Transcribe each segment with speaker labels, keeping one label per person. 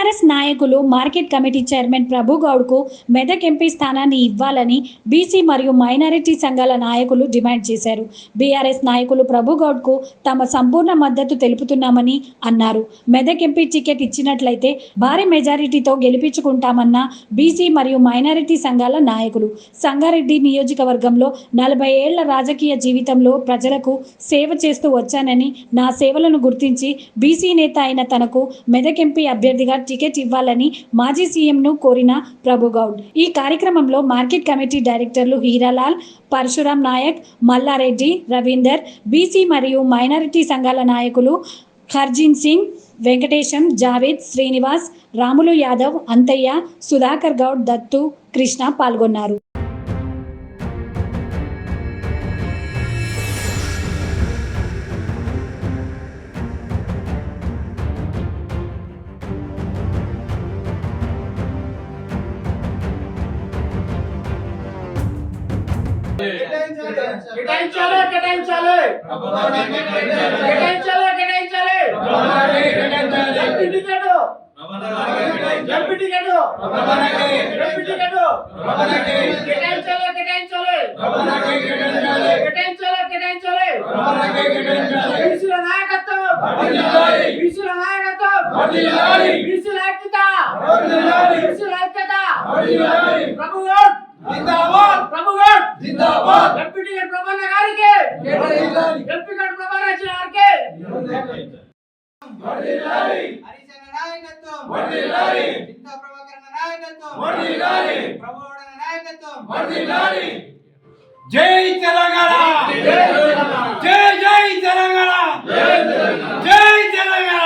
Speaker 1: BRS నాయకులు market committee chairman Prabhu గౌడ్కు Medak MP స్థానాన్ని ఇవ్వాలని బీసీ మరియు మైనారిటీ సంఘాల నాయకులు డిమాండ్ చేశారు. బీఆర్ఎస్ నాయకులు ప్రభు గౌడ్కు తమ సంపూర్ణ మద్దతు తెలుపుతున్నామని అన్నారు. మెదక్ ఎంపీ టికెట్ ఇచ్చినట్లయితే భారీ మెజారిటీతో గెలిపించుకుంటామన్న బీసీ మరియు మైనారిటీ సంఘాల నాయకులు. సంగారెడ్డి నియోజకవర్గంలో నలభై ఏళ్ళ రాజకీయ జీవితంలో ప్రజలకు సేవ చేస్తూ వచ్చానని నా సేవలను గుర్తించి బీసీ నేత అయిన తనకు మెదక్ ఎంపీ అభ్యర్థిగా టికెట్ ఇవ్వాలని మాజీ సీఎంను కోరిన ప్రభుగౌడ్ ఈ కార్యక్రమంలో మార్కెట్ కమిటీ డైరెక్టర్లు హీరాలాల్ పరశురాం నాయక్ మల్లారెడ్డి రవీందర్ బీసీ మరియు మైనారిటీ సంఘాల నాయకులు హర్జీన్ సింగ్ వెంకటేశం జావేద్ శ్రీనివాస్ రాములు యాదవ్ అంతయ్య సుధాకర్ గౌడ్ దత్తు కృష్ణ పాల్గొన్నారు.
Speaker 2: కేటాయించాలి కేటాయించాలి. కేటాయించాలి కేటాయించాలి. MP ticket. MP ticket. MP ticket. కేటాయించాలి కేటాయించాలి. కేటాయించాలి కేటాయించాలి. బీసీల నాయకత్వం. బీసీల నాయకత్వం. బీసీల ఐక్యత. బీసీల ఐక్యత. ప్రభు గౌడ్ ప్రభు గౌడ్ ఎంపీ టికెట్ ప్రభన్న గారికి ఎంపీ టికెట్ ప్రభన్న ఇచ్చిన గారికి
Speaker 3: హరిశన నాయకత్వం చింతా ప్రభాకరణ నాయకత్వం ప్రభువోడన నాయకత్వం
Speaker 4: జై తెలంగాణ జై జై తెలంగాణ జై తెలంగాణ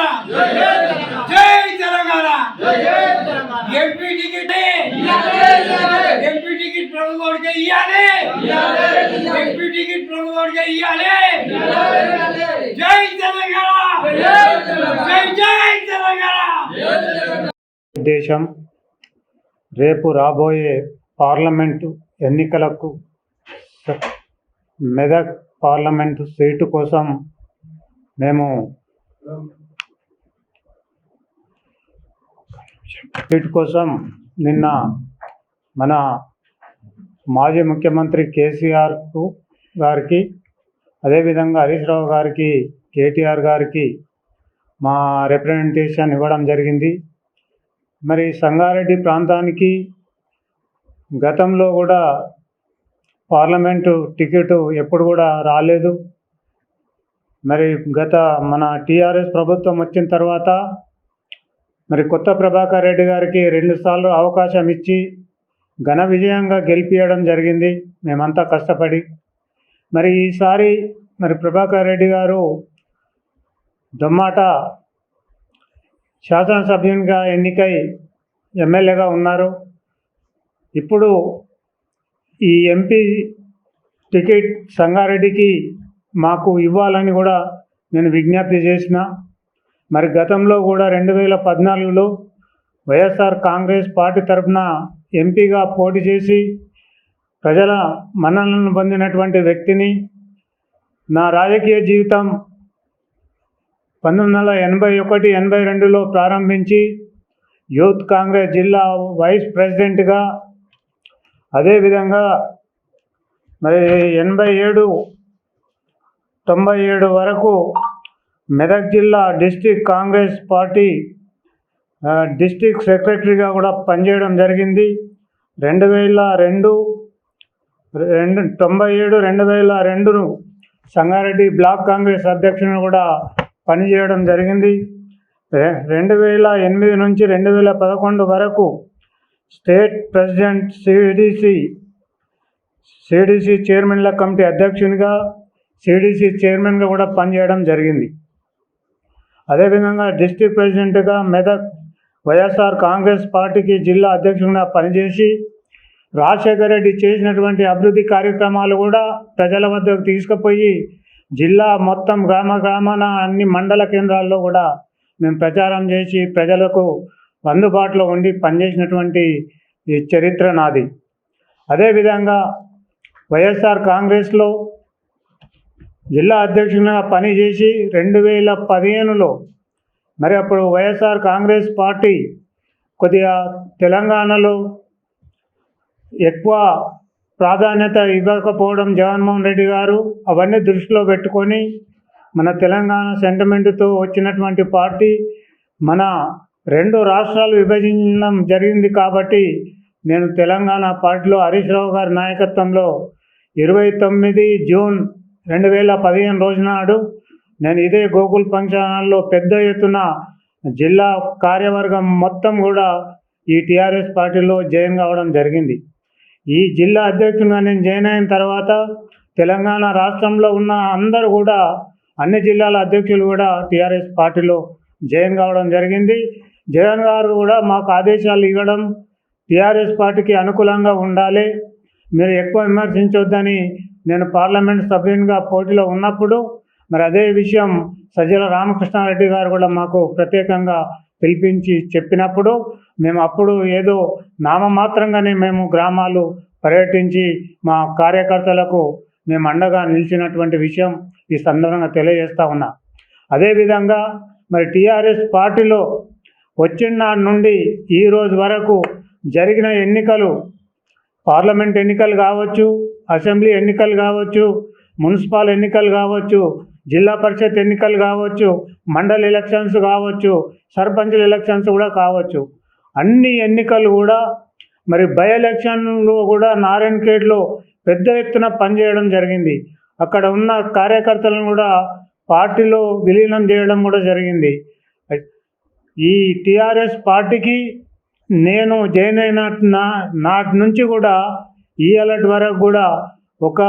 Speaker 4: జై Telangana MP ticket MP ticket ప్రభుత్వానికి ఇయ్యాలి. ప్రభుత్వానికి ఇయ్యాలి. జై తెలంగాణ. జై జై తెలంగాణ.
Speaker 5: ఉద్దేశం రేపు రాబోయే పార్లమెంటు ఎన్నికలకు మెదక్ పార్లమెంటు సీటు కోసం మేము సీటు కోసం నిన్న మన మాజీ ముఖ్యమంత్రి కేసీఆర్కు గారికి అదేవిధంగా హరీష్ రావు గారికి కేటీఆర్ గారికి మా రిప్రజెంటేషన్ ఇవ్వడం జరిగింది. మరి సంగారెడ్డి ప్రాంతానికి గతంలో కూడా పార్లమెంటు టికెట్ ఎప్పుడు కూడా రాలేదు. మరి గత మన టీఆర్ఎస్ ప్రభుత్వం వచ్చిన తర్వాత మరి కొత్త ప్రభాకర్ రెడ్డి గారికి రెండుసార్లు అవకాశం ఇచ్చి ఘన విజయంగా గెలిపించడం జరిగింది. మేమంతా కష్టపడి మరి ఈసారి మరి ప్రభాకర్ రెడ్డి గారు దొమ్మాట శాసనసభ్యునిగా ఎన్నికై ఎమ్మెల్యేగా ఉన్నారు. ఇప్పుడు ఈ ఎంపీ టికెట్ సంగారెడ్డికి మాకు ఇవ్వాలని కూడా నేను విజ్ఞప్తి చేసిన. మరి గతంలో కూడా రెండు వేల పద్నాలుగులో వైఎస్ఆర్ కాంగ్రెస్ పార్టీ తరఫున ఎంపీగా పోటీ చేసి ప్రజల మన్ననలను పొందినటువంటి వ్యక్తిని నా రాజకీయ జీవితం పంతొమ్మిది వందల ఎనభై ఒకటి ఎనభై రెండులో ప్రారంభించి యూత్ కాంగ్రెస్ జిల్లా వైస్ ప్రెసిడెంట్గా అదేవిధంగా మరి ఎనభై ఏడు తొంభై ఏడు వరకు మెదక్ జిల్లా డిస్టిక్ కాంగ్రెస్ పార్టీ డిస్టిక్ సెక్రటరీగా కూడా పనిచేయడం జరిగింది. రెండు వేల రెండు రెండు తొంభై ఏడు రెండు వేల రెండును సంగారెడ్డి బ్లాక్ కాంగ్రెస్ అధ్యక్షుని కూడా పనిచేయడం జరిగింది. రె- రెండు వేల ఎనిమిది నుంచి రెండు వేల పదకొండు వరకు state president C D C C D C చైర్మన్ల committee అధ్యక్షునిగా సిడిసి చైర్మన్గా కూడా పనిచేయడం జరిగింది. అదేవిధంగా డిస్టిక్ ప్రెసిడెంట్గా మెదక్ వైఎస్ఆర్ కాంగ్రెస్ పార్టీకి జిల్లా అధ్యక్షుడిగా పనిచేసి రాజశేఖర రెడ్డి చేసినటువంటి అభివృద్ధి కార్యక్రమాలు కూడా ప్రజల వద్దకు తీసుకుపోయి జిల్లా మొత్తం గ్రామ గ్రామాన అన్ని మండల కేంద్రాల్లో కూడా మేము ప్రచారం చేసి ప్రజలకు అందుబాటులో ఉండి పనిచేసినటువంటి ఈ చరిత్ర నాది. అదేవిధంగా వైఎస్ఆర్ కాంగ్రెస్లో జిల్లా అధ్యక్షునిగా పనిచేసి రెండు వేల పదిహేనులో మరి అప్పుడు వైఎస్ఆర్ కాంగ్రెస్ పార్టీ కొద్దిగా తెలంగాణలో ఎక్కువ ప్రాధాన్యత ఇవ్వకపోవడం జగన్మోహన్ రెడ్డి గారు అవన్నీ దృష్టిలో పెట్టుకొని మన తెలంగాణ సెంటిమెంట్తో వచ్చినటువంటి పార్టీ మన రెండు రాష్ట్రాలు విభజించడం జరిగింది కాబట్టి నేను తెలంగాణ పార్టీలో హరీష్ రావు గారి నాయకత్వంలో ఇరవై తొమ్మిది జూన్ రెండు వేల పదిహేను రోజునాడు నేను ఇదే గోకుల్ ఫంక్షన్ హాల్లో పెద్ద ఎత్తున జిల్లా కార్యవర్గం మొత్తం కూడా ఈ టీఆర్ఎస్ పార్టీలో జైన్ కావడం జరిగింది. ఈ జిల్లా అధ్యక్షునిగా నేను జాయిన్ అయిన తర్వాత తెలంగాణ రాష్ట్రంలో ఉన్న అందరూ కూడా అన్ని జిల్లాల అధ్యక్షులు కూడా టీఆర్ఎస్ పార్టీలో జైన్ కావడం జరిగింది. జగన్ గారు కూడా మాకు ఆదేశాలు ఇవ్వడం టీఆర్ఎస్ పార్టీకి అనుకూలంగా ఉండాలి. మీరు ఎక్కువ విమర్శించొద్దని నేను పార్లమెంట్ సభ్యునిగా పోటీలో ఉన్నప్పుడు మరి అదే విషయం సజ్జల రామకృష్ణారెడ్డి గారు కూడా మాకు ప్రత్యేకంగా పిలిపించి చెప్పినప్పుడు మేము అప్పుడు ఏదో నామమాత్రంగానే మేము గ్రామాలు పర్యటించి మా కార్యకర్తలకు మేము అండగా నిలిచినటువంటి విషయం ఈ సందర్భంగా తెలియజేస్తా ఉన్నా. అదేవిధంగా మరి టీఆర్ఎస్ పార్టీలో వచ్చిన నుండి ఈ రోజు వరకు జరిగిన ఎన్నికలు పార్లమెంట్ ఎన్నికలు కావచ్చు అసెంబ్లీ ఎన్నికలు కావచ్చు మున్సిపల్ ఎన్నికలు కావచ్చు జిల్లా పరిషత్ ఎన్నికలు కావచ్చు మండల్ ఎలక్షన్స్ కావచ్చు సర్పంచుల ఎలక్షన్స్ కూడా కావచ్చు. అన్ని ఎన్నికలు కూడా మరి బై ఎలక్షన్లో కూడా నారాయణఖేడ్లో పెద్ద ఎత్తున పనిచేయడం జరిగింది. అక్కడ ఉన్న కార్యకర్తలను కూడా పార్టీలో విలీనం చేయడం కూడా జరిగింది. ఈ టిఆర్ఎస్ పార్టీకి నేను జాయిన్ అయిన నాటి నుంచి కూడా ఈ అలర్ట్ వరకు కూడా ఒక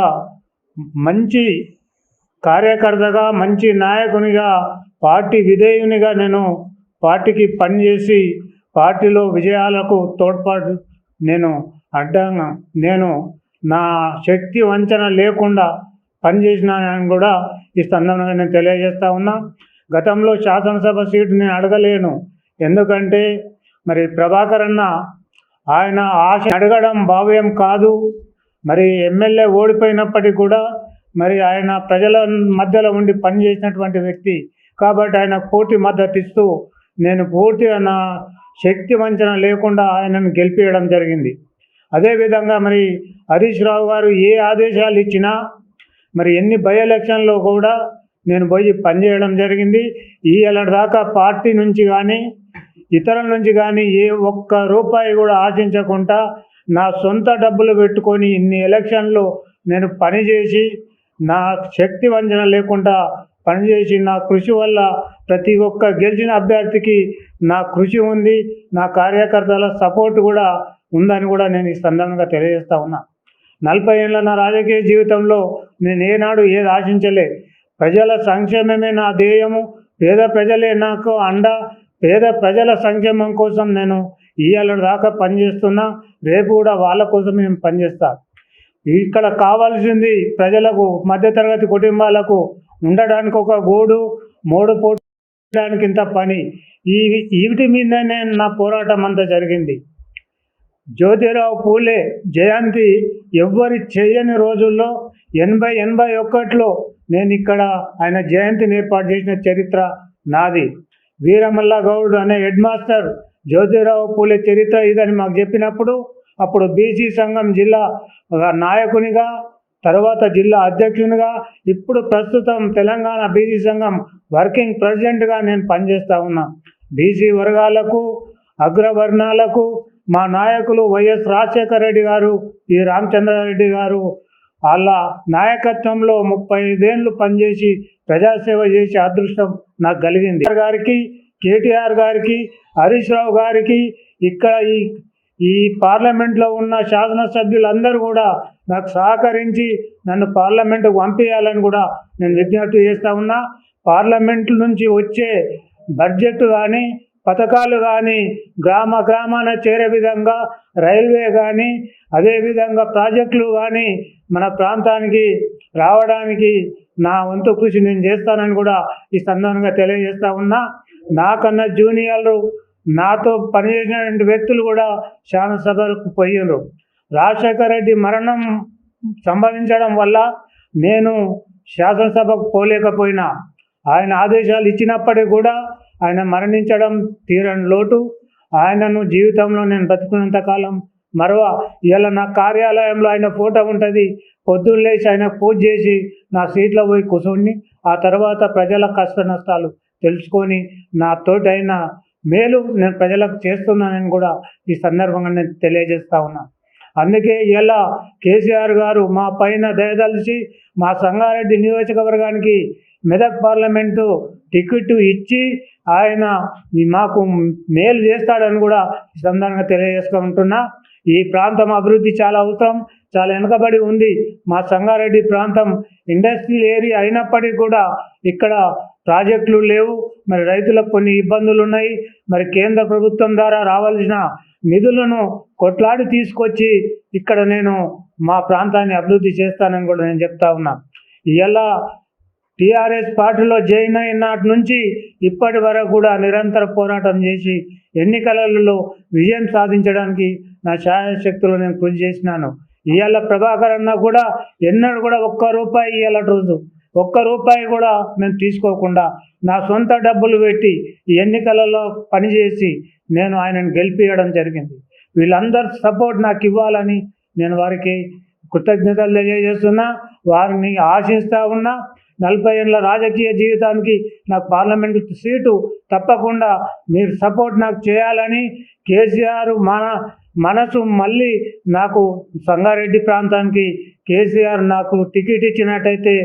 Speaker 5: మంచి కార్యకర్తగా మంచి నాయకునిగా పార్టీ విధేయునిగా నేను పార్టీకి పనిచేసి పార్టీలో విజయాలకు తోడ్పాటు నేను అడ్డంగా నేను నా శక్తి వంచన లేకుండా పనిచేసినానని కూడా ఈ సందర్భంగా నేను తెలియజేస్తా ఉన్నా. గతంలో శాసనసభ సీటు నేను అడగలేను. ఎందుకంటే మరి ప్రభాకర్ అన్న ఆయన ఆశ అడగడం భావ్యం కాదు. మరి ఎమ్మెల్యే ఓడిపోయినప్పటికీ కూడా మరి ఆయన ప్రజల మధ్యలో ఉండి పనిచేసినటువంటి వ్యక్తి. కాబట్టి ఆయన పూర్తి మద్దతు ఇస్తూ నేను పోటీ నా శక్తి వంచన లేకుండా ఆయనను గెలిపించడం జరిగింది. అదేవిధంగా మరి హరీష్ రావు గారు ఏ ఆదేశాలు ఇచ్చినా మరి ఎన్ని బై ఎలక్షన్లో కూడా నేను పోయి పనిచేయడం జరిగింది. ఈ ఏళ్ళ దాకా పార్టీ నుంచి కానీ ఇతరుల నుంచి కానీ ఏ ఒక్క రూపాయి కూడా ఆశించకుండా నా సొంత డబ్బులు పెట్టుకొని ఇన్ని ఎలక్షన్లో నేను పనిచేసి నా శక్తి వంచన లేకుండా పనిచేసి నా కృషి వల్ల ప్రతి ఒక్క గెలిచిన అభ్యర్థికి నా కృషి ఉంది నా కార్యకర్తల సపోర్ట్ కూడా ఉందని కూడా నేను ఈ సందర్భంగా తెలియజేస్తా ఉన్నా. నలభై ఏళ్ళ నా రాజకీయ జీవితంలో నేను ఏనాడు ఏది ఆశించలే. ప్రజల సంక్షేమమే నా ధ్యేయము పేద ప్రజలే నాకు అండ పేద ప్రజల సంక్షేమం కోసం నేను ఇవాళ దాకా పనిచేస్తున్నా రేపు కూడా వాళ్ళ కోసం నేను పనిచేస్తాను ఇక్కడ కావాల్సింది ప్రజలకు మధ్యతరగతి కుటుంబాలకు ఉండడానికి ఒక గూడు మూడు పోవడానికి ఇంత పని. ఈ వీటి మీదనే నా పోరాటం అంతా జరిగింది. జ్యోతిరావు పూలే జయంతి ఎవ్వరి చేయని రోజుల్లో ఎనభై ఎనభై ఒకటిలో నేను ఇక్కడ ఆయన జయంతిని ఏర్పాటు చేసిన చరిత్ర నాది. వీరమల్ల గౌడ్ అనే హెడ్ మాస్టర్ జ్యోతిరావు పూలే చరిత్ర ఇదని మాకు చెప్పినప్పుడు అప్పుడు బీసీ సంఘం జిల్లా నాయకునిగా తర్వాత జిల్లా అధ్యక్షునిగా ఇప్పుడు ప్రస్తుతం తెలంగాణ బీసీ సంఘం వర్కింగ్ ప్రెసిడెంట్గా నేను పనిచేస్తూ ఉన్నా. బీసీ వర్గాలకు అగ్రవర్ణాలకు మా నాయకులు వైఎస్ రాజశేఖర రెడ్డి గారు ఈ రామచంద్రారెడ్డి గారు వాళ్ళ నాయకత్వంలో ముప్పై ఐదేళ్ళు పనిచేసి ప్రజాసేవ చేసే అదృష్టం నాకు కలిగింది. గారికి కేటీఆర్ గారికి హరీష్ రావు గారికి ఇక్కడ ఈ ఈ పార్లమెంట్లో ఉన్న శాసనసభ్యులందరూ కూడా నాకు సహకరించి నన్ను పార్లమెంటుకు పంపించాలని కూడా నేను విజ్ఞప్తి చేస్తా ఉన్నా. పార్లమెంట్ నుంచి వచ్చే బడ్జెట్ కానీ పథకాలు కానీ గ్రామ గ్రామాన చేరే విధంగా రైల్వే కానీ అదేవిధంగా ప్రాజెక్టులు కానీ మన ప్రాంతానికి రావడానికి నా వంతు కృషి నేను చేస్తానని కూడా ఈ సందర్భంగా తెలియజేస్తా ఉన్నా. నాకన్నా జూనియర్లు నాతో పనిచేసినటువంటి వ్యక్తులు కూడా శాసనసభకు పోయారు రాజశేఖర రెడ్డి మరణం సంభవించడం వల్ల నేను శాసనసభకు పోలేకపోయినా. ఆయన ఆదేశాలు ఇచ్చినప్పటికీ కూడా ఆయన మరణించడం తీరని లోటు. ఆయనను జీవితంలో నేను బతుకున్నంత కాలం మరవ ఇలా నా కార్యాలయంలో ఆయన ఫోటో ఉంటుంది. పొద్దున్న లేచి ఆయన పూజ చేసి నా సీట్లో పోయి కూర్చొని ఆ తర్వాత ప్రజల కష్ట నష్టాలు తెలుసుకొని నా తోటైన మేలు నేను ప్రజలకు చేస్తున్నానని కూడా ఈ సందర్భంగా నేను తెలియజేస్తా ఉన్నా. అందుకే ఇలా కేసీఆర్ గారు మా పైన దయదలిచి మా సంగారెడ్డి నియోజకవర్గానికి మెదక్ పార్లమెంటు టికెట్ ఇచ్చి ఆయన మాకు మేలు చేస్తాడని కూడా ఈ సందర్భంగా తెలియజేసుకుంటున్నా ఈ ప్రాంతం అభివృద్ధి చాలా అవసరం చాలా వెనుకబడి ఉంది. మా సంగారెడ్డి ప్రాంతం ఇండస్ట్రియల్ ఏరియా అయినప్పటికీ కూడా ఇక్కడ ప్రాజెక్టులు లేవు మరి రైతులకు కొన్ని ఇబ్బందులు ఉన్నాయి మరి కేంద్ర ప్రభుత్వం ద్వారా రావాల్సిన నిధులను కొట్లాడి తీసుకొచ్చి ఇక్కడ నేను మా ప్రాంతాన్ని అభివృద్ధి చేస్తానని కూడా నేను చెప్తా ఉన్నా. ఇలా టీఆర్ఎస్ పార్టీలో జాయిన్ అయిన నాటి నుంచి ఇప్పటి వరకు కూడా నిరంతర పోరాటం చేసి ఎన్నికలలో విజయం సాధించడానికి నా శాయశక్తులు నేను కృషి చేసినాను. ఇవాళ ప్రభాకర్ అన్న కూడా ఎన్నడూ కూడా ఒక్క రూపాయి ఇవాళ రోజు. ఒక్క రూపాయి కూడా మేము తీసుకోకుండా నా సొంత డబ్బులు పెట్టి ఈ ఎన్నికలలో పనిచేసి నేను ఆయనను గెలిపించడం జరిగింది. వీళ్ళందరి సపోర్ట్ నాకు ఇవ్వాలని నేను వారికి కృతజ్ఞతలు తెలియజేస్తున్నా. వారిని ఆశిస్తూ ఉన్నా. నలభై ఏళ్ళ రాజకీయ జీవితానికి నాకు పార్లమెంటు సీటు తప్పకుండా మీరు సపోర్ట్ నాకు చేయాలని కేసీఆర్ మన మనసు మళ్ళీ నాకు సంగారెడ్డి ప్రాంతానికి కేసీఆర్ నాకు టికెట్ ఇచ్చినట్టయితే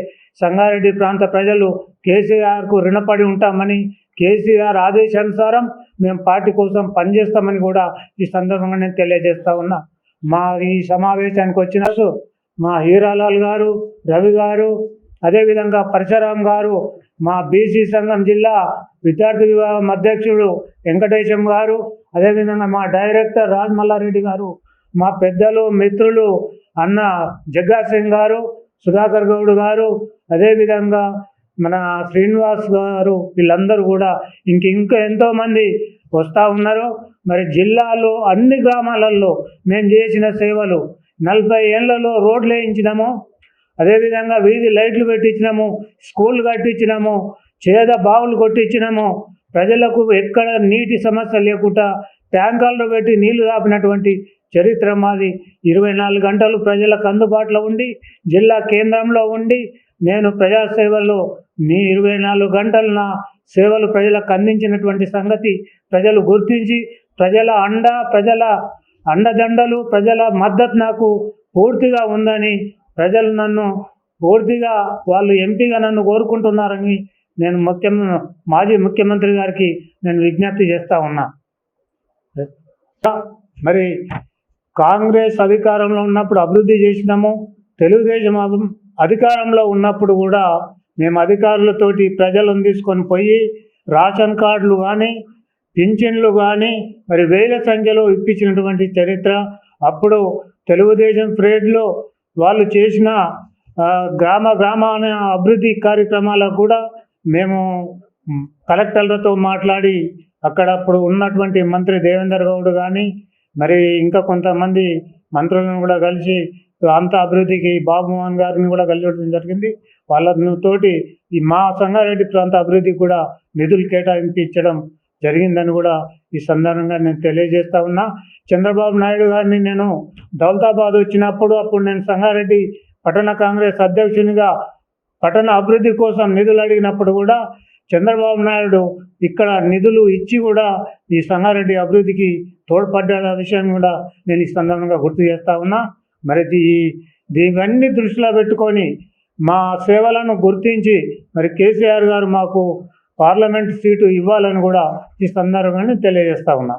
Speaker 5: సంగారెడ్డి ప్రాంత ప్రజలు కేసీఆర్కు రుణపడి ఉంటామని కేసీఆర్ ఆదేశానుసారం మేము పార్టీ కోసం పనిచేస్తామని కూడా ఈ సందర్భంగా నేను తెలియజేస్తా ఉన్నా. మా ఈ సమావేశానికి వచ్చిన మా హీరాలాల్ గారు రవి గారు అదేవిధంగా పరశురాం గారు మా బీసీ సంఘం జిల్లా విద్యార్థి విభాగం అధ్యక్షుడు వెంకటేశం గారు అదేవిధంగా మా డైరెక్టర్ రాజ్ మల్లారెడ్డి గారు మా పెద్దలు మిత్రులు అన్న జగ్గా సింగ్ గారు సుధాకర్ గౌడ్ గారు అదేవిధంగా మన శ్రీనివాస్ గారు వీళ్ళందరూ కూడా ఇంక ఇంకా ఎంతోమంది వస్తూ ఉన్నారు. మరి జిల్లాలో అన్ని గ్రామాలలో మేము చేసిన సేవలు నలభై ఏళ్ళలో రోడ్లు వేయించినాము. అదేవిధంగా వీధి లైట్లు పెట్టించినాము స్కూల్ కట్టించినాము చేద బావులు కొట్టించినాము. ప్రజలకు ఎక్కడ నీటి సమస్య లేకుండా ట్యాంకర్లు పెట్టి నీళ్ళు దాపినటువంటి చరిత్ర మాది. ఇరవై నాలుగు గంటలు ప్రజలకు అందుబాటులో ఉండి జిల్లా కేంద్రంలో ఉండి నేను ప్రజాసేవలో మీ ఇరవై నాలుగు గంటలు నా సేవలు ప్రజలకు అందించినటువంటి సంగతి ప్రజలు గుర్తించి ప్రజల అండ ప్రజల అండదండలు ప్రజల మద్దతు నాకు పూర్తిగా ఉందని ప్రజలు నన్ను పూర్తిగా వాళ్ళు ఎంపీగా నన్ను కోరుకుంటున్నారని నేను ముఖ్యం మాజీ ముఖ్యమంత్రి గారికి నేను విజ్ఞప్తి చేస్తా ఉన్నా. మరి కాంగ్రెస్ అధికారంలో ఉన్నప్పుడు అభివృద్ధి చేసినాము తెలుగుదేశం అభి- అధికారంలో ఉన్నప్పుడు కూడా మేము అధికారులతోటి ప్రజలను తీసుకొని పోయి రేషన్ కార్డులు కానీ పింఛన్లు కానీ మరి వేల సంఖ్యలో ఇప్పించినటువంటి చరిత్ర. అప్పుడు తెలుగుదేశం ఫ్రేడ్లో వాళ్ళు చేసిన గ్రామ గ్రామాన అభివృద్ధి కార్యక్రమాలకు కూడా మేము కలెక్టర్లతో మాట్లాడి అక్కడ అప్పుడు ఉన్నటువంటి మంత్రి దేవేందర్ గౌడ్ కానీ మరి ఇంకా కొంతమంది మంత్రులను కూడా కలిసి ప్రాంత అభివృద్ధికి బాబుమోహన్ గారిని కూడా కలిసి జరిగింది. వాళ్ళ తోటి ఈ మా సంగారెడ్డి ప్రాంత అభివృద్ధికి కూడా నిధులు కేటాయింపించడం జరిగిందని కూడా ఈ సందర్భంగా నేను తెలియజేస్తా ఉన్నా. చంద్రబాబు నాయుడు గారిని నేను దౌలతాబాద్ వచ్చినప్పుడు అప్పుడు నేను సంగారెడ్డి పట్టణ కాంగ్రెస్ అధ్యక్షునిగా పట్టణ అభివృద్ధి కోసం నిధులు అడిగినప్పుడు కూడా చంద్రబాబు నాయుడు ఇక్కడ నిధులు ఇచ్చి కూడా ఈ సంగారెడ్డి అభివృద్ధికి తోడ్పడ్డ విషయం కూడా నేను ఈ సందర్భంగా గుర్తు చేస్తా ఉన్నా. మరి ఈ దీవన్నీ దృష్టిలో పెట్టుకొని మా సేవలను గుర్తించి మరి కేసీఆర్ గారు మాకు పార్లమెంట్ సీటు ఇవ్వాలని కూడా ఈ సందర్భంగా తెలియజేస్తా ఉన్నా.